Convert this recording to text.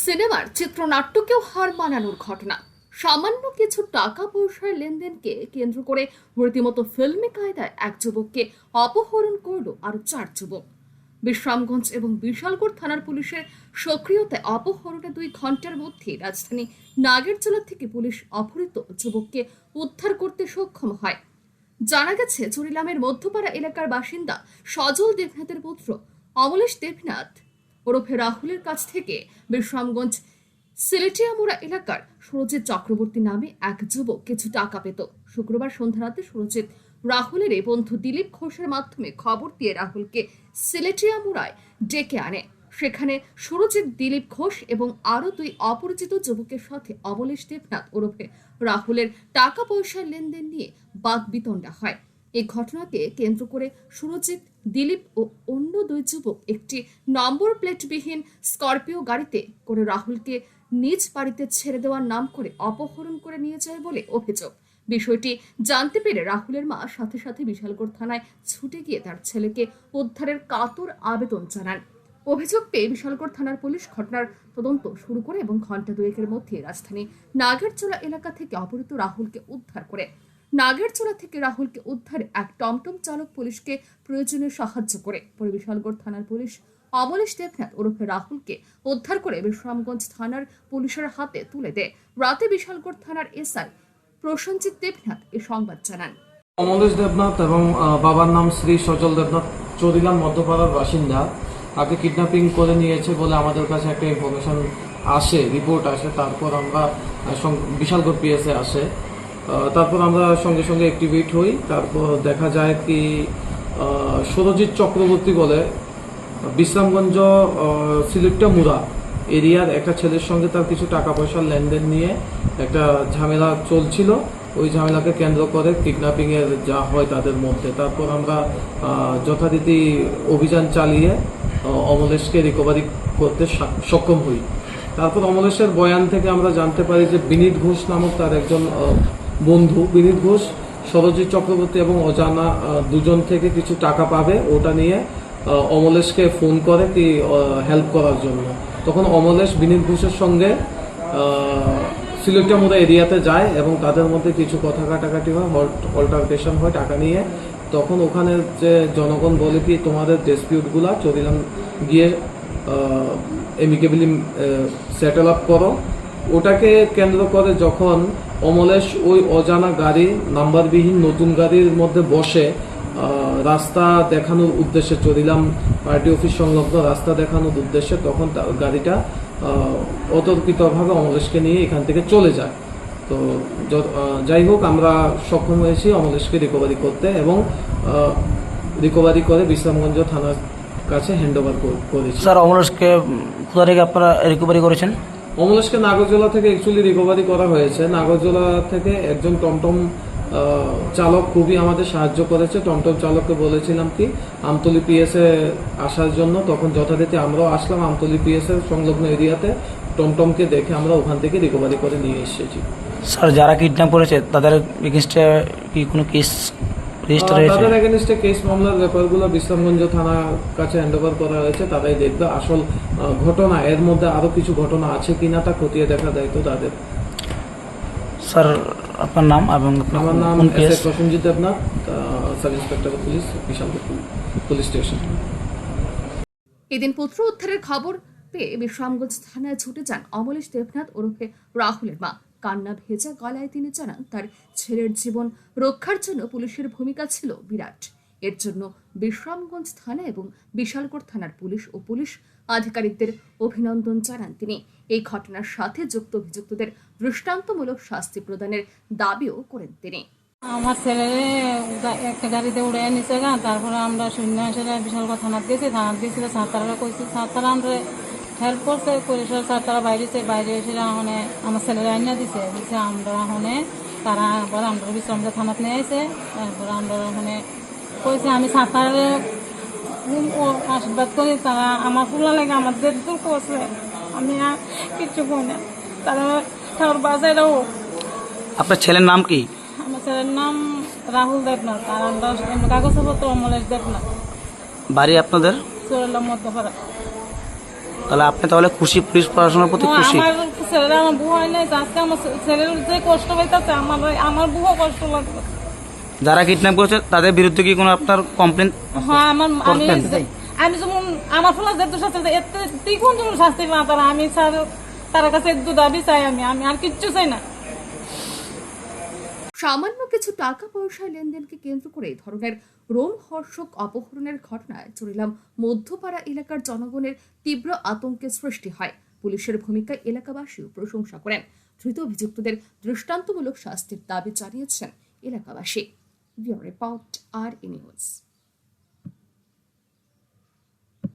সিনেমার চিত্রনাট্যকেও হার মানানোর ঘটনা। সামান্য কিছু টাকা পয়সার লেনদেনকে কেন্দ্র করে রীতিমতো ফিল্মি কায়দায় এক যুবককে অপহরণ করল আরও চার যুবক। বিশ্রামগঞ্জ এবং বিশালগড় থানার পুলিশের সক্রিয়তায় অপহরণে দুই ঘণ্টার মধ্যে রাজধানী নাগেরজোলা থেকে পুলিশ অপহৃত যুবককে উদ্ধার করতে সক্ষম হয়। জানা গেছে, চুরিলামের মধ্যপাড়া এলাকার বাসিন্দা সজল দেবনাথের পুত্র অমলেশ দেবনাথ ওরফে রাহুলের কাছ থেকে বিশ্রামগঞ্জ সিলেটিয়ামুড়া এলাকার সুরজিৎ চক্রবর্তী নামে এক যুবক কিছু টাকা পেত। শুক্রবার সন্ধ্যা রাতে সুরজিৎ রাহুলের এই বন্ধু দিলীপ ঘোষের মাধ্যমে খবর দিয়ে রাহুলকে সিলেটিয়ামুড়ায় ডেকে আনে। সেখানে সুরজিৎ, দিলীপ ঘোষ এবং আরও দুই অপরিচিত যুবকের সাথে অমলেশ দেবনাথ ওরফে রাহুলের টাকা পয়সার লেনদেন নিয়ে বাকবিতণ্ডা হয়। এই ঘটনাকে কেন্দ্র করে সুরজিৎ, দিলীপ ও অন্য দুই যুবক একটি নম্বর প্লেটবিহীন স্করপিও গাড়িতে করে রাহুলকে নিজ বাড়িতে ছেড়ে দেওয়ার নাম করে অপহরণ করে নিয়ে যায় বলে অভিযোগ। বিষয়টি জানতে পেরে রাহুলের মা সাথে সাথে বিশালগড় থানায় ছুটে গিয়ে তার ছেলেকে উদ্ধারের কাতর আবেদন জানান। অভিযোগ পেয়ে বিশালগড় থানার পুলিশ ঘটনার তদন্ত শুরু করে এবং ঘণ্টা দুয়েকের মধ্যে রাজধানী নাগেরচোলা এলাকা থেকে অপহৃত রাহুলকে উদ্ধার করে। নাগেরচোলা থেকে রাহুলকে উদ্ধারে এক টমটম চালক পুলিশকে প্রয়োজনীয় সাহায্য করে। পরে বিশালগড় থানার পুলিশ অমলেশ দেবনাথ ওরফে রাহুলকে উদ্ধার করে বিশ্রামগঞ্জ থানার পুলিশের হাতে তুলে দেয়। রাতে বিশালগড় থানার এসআই প্রসেনজিৎ দেবনাথ এ সংবাদ জানান। অমলেশ দেবনাথ এবং বাবার নাম শ্রী সজল দেবনাথ চৌদিলাম মধ্যপাড়ার বাসিন্দা। তাকে কিডন্যাপিং করে নিয়েছে বলে আমাদের কাছে একটা ইনফরমেশন আসে রিপোর্ট আসে, তারপর আমরা বিশালগড় পিএসএ আসে। তারপর আমরা সঙ্গে সঙ্গে অ্যাক্টিভেট হই। তারপর দেখা যায় কি সুরজিৎ চক্রবর্তী বলে বিশ্রামগঞ্জ আহ, সিলেটটা মুরা এরিয়ার একটা ছেলের সঙ্গে তার কিছু টাকা পয়সার লেনদেন নিয়ে একটা ঝামেলা চলছিল। ওই ঝামেলাকে কেন্দ্র করে কিডন্যাপিং এর যা হয় তাদের মধ্যে। তারপর আমরা যথারীতি অভিযান চালিয়ে অমলেশকে রিকভারি করতে সক্ষম হই। তারপর অমলেশের বয়ান থেকে আমরা জানতে পারি যে বিনীত ঘোষ নামক তার একজন বন্ধু বিনীত ঘোষ, সরজিৎ চক্রবর্তী এবং অজানা দুজন থেকে কিছু টাকা পাবে, ওটা নিয়ে অমলেশকে ফোন করে কি হেল্প করার জন্য। তখন অমলেশ বিনীত ঘোষের সঙ্গে সিলেক্টামোদা এরিয়াতে যায় এবং তাদের মধ্যে কিছু কথা কাটাকাটি হয় অল্টারকেশন হয় টাকা নিয়ে। তখন ওখানে যে জনগণ বলে কি, তোমাদের ডিসপিউটগুলা চরিলাম, গিয়ে এমিকেবলি সেটেল আপ করো। ওটাকে কেন্দ্র করে যখন অমলেশ ওই অজানা গাড়ি, নাম্বারবিহীন নতুন গাড়ির মধ্যে বসে রাস্তা দেখানোর উদ্দেশ্যে চলিলাম পার্টি অফিস সংলগ্ন রাস্তা দেখানোর উদ্দেশ্যে, তখন গাড়িটা অতর্কিতভাবে অমলেশকে নিয়ে এখান থেকে চলে যায়। তো যাই হোক, আমরা সক্ষম হয়েছি অমলেশকে রিকভারি করতে এবং রিকভারি করে বিশ্রামগঞ্জ থানার কাছে হ্যান্ড ওভার করেছি। স্যার, অমলেশকে কোথা থেকে আপনারা রিকভারি করেছেন? অমলেশকে নাগরজোলা থেকে অ্যাকচুয়ালি রিকভারি করা হয়েছে। নাগরজোলা থেকে একজন টমটম চালক খুবই আমাদের সাহায্য করেছে। টমটম চালককে বলেছিলাম কি, আমতলি পিএসে আসার জন্য তখন যথারীতি আমরাও আসলাম আমতলি পিএসের সংলগ্ন এরিয়াতে। টমটমকে দেখে আমরা ওখান থেকে রিকভারি করে নিয়ে এসেছি। স্যার, যারা কিডন্যাপ করেছে, তাদের এগেনস্টে কি কোনো কেস রেজিস্টার আহ, হয়েছে তাদের এগেনস্টে কেস মামলার ব্যাপারগুলো বিশ্রামগঞ্জ থানার কাছে হ্যান্ড ওভার করা হয়েছে। তারাই দেখবে আসল ঘটনা এর মধ্যে আরও কিছু ঘটনা আছে কিনা তা খতিয়ে দেখা দায়িত্ব তাদের। স্যার আপনার নাম এবং আমার নাম S Prasenjit Debnath sub inspector police Bishalpur police station এদিন পুত্র উদ্ধারের খবর পেয়ে বিশ্রামগঞ্জ থানায় ছুটে যান অমলেশ দেবনাথ ওরফে রাহুলের মা। কান্না ভেজা গলায় তিনি জানান, তার ছেলের জীবন রক্ষার জন্য পুলিশের ভূমিকা ছিল বিরাট। এর জন্য বিশ্রামগঞ্জ থানা এবং বিশালগড় থানার পুলিশ ও পুলিশ আধিকারিকদের অভিনন্দন জানান তিনি। এই ঘটনার সাথে যুক্ত অভিযুক্তদের দৃষ্টান্তমূলক শাস্তি প্রদানের দাবিও করেন তিনি। আমার ছেলে একটা গাড়িতে উড়ে নিচে গা, তারপরে আমরা শূন্য এসে বিশালগড় থানার দিয়েছি থানার দিয়েছিল সাঁতারা কইছি, সাঁতারা আমরা হেল্প করছে পরিষদ সাঁতারা বাইরেছে বাইরে এসে মানে আমার ছেলেরা আইনা দিছে। দিছে আমরা মানে তারা আবার আমরা বিশ্রামটা থানাত নিয়ে আসে তারপরে আমরা মানে কইছে আমি সাঁতারে আশীর্বাদ করি তারা আমার ফুলা লাগে আমাদের দূর করছে আমি আর কিচ্ছু কই না। তারা তার বাজারেও আপনার ছেলের নাম কি? আমার ছেলের নাম রাহুল দেবনাথ আর আমরা কাগজপত্র অমলেশ দেবনাথ। বাড়ি আপনাদের? চোরালাম মধ্যপাড়া। তাহলে আপনি তাহলে খুশি পুলিশ প্রশাসনের প্রতি খুশি? আমার ছেলেরা আমার বউ হয় নাই আজকে আমার ছেলের যে কষ্ট পাইতেছে আমার আমার বউও কষ্ট লাগবে। যারা কিডন্যাপ করেছে তাদের বিরুদ্ধে কি কোনো আপনার কমপ্লেন হ্যাঁ আমার আমি আমি যেমন আমার ফলে যে শাস্তি এতে তিগুণ যেমন শাস্তি না তারা আমি স্যার তার কাছে একটু দাবি চাই আমি আমি আর কিচ্ছু চাই না। সামান্য কিছু টাকা পয়সা লেনদেনকে কেন্দ্র করে এই ধরনের রোমহর্ষক অপহরণের ঘটনায় চুরিলাম মধ্যপাড়া এলাকার জনগণের তীব্র আতঙ্কের সৃষ্টি হয়। পুলিশের ভূমিকা এলাকাবাসীও প্রশংসা করেন। ধৃত অভিযুক্তদের দৃষ্টান্তমূলক শাস্তির দাবি জানিয়েছেন এলাকাবাসী। রিপোর্ট আর নিউজ।